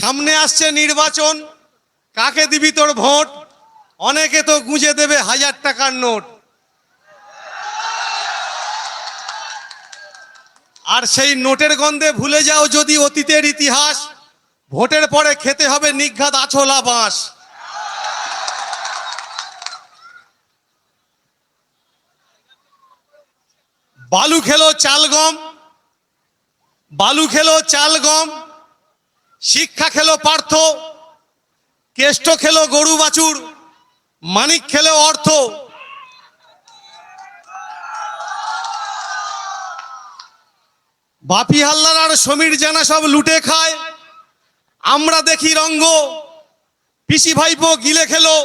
সামনে আসছে নির্বাচন। কাকে দিবি তোর ভোট? অনেকে তো গুঁজে দেবে হাজার টাকার নোট। আর সেই নোটের গন্ধে ভুলে যাও যদি অতীতের ইতিহাস। ভোটের পরে খেতে হবে নিঘাত আছলা বাঁশ। বালু খেলো চাল গম। বালু খেলো চাল গম। শিক্ষা খেলো পার্থ, কেষ্ট খেলো গরু বাছুর, মানিক খেলো অর্থ। বাপি হাল্লার আর সমীর জানা সব লুটে খায়, আমরা দেখি রঙ্গ। পিসি ভাইপো গিলে খেলো,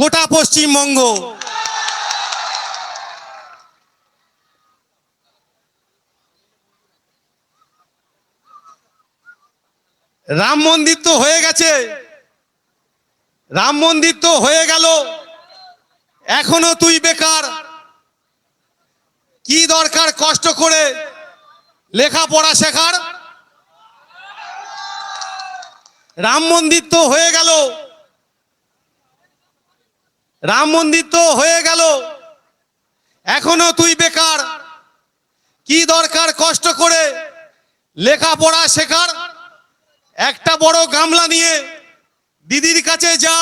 গোটা পশ্চিমবঙ্গ। রাম মন্দির তো হয়ে গেছে। রাম মন্দির তো হয়ে গেল। এখনও তুই বেকার। কি দরকার কষ্ট করে লেখাপড়া শেখার? রাম মন্দির তো হয়ে গেল। রাম মন্দির তো হয়ে গেল। এখনও তুই বেকার। কি দরকার কষ্ট করে লেখাপড়া শেখার? একটা বড় গামলা নিয়ে দিদির কাছে যা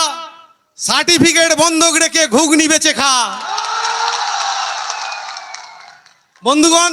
সার্টিফিকেট বন্ধক রেখে ঘুগনি বেচে খা। বন্ধুগণ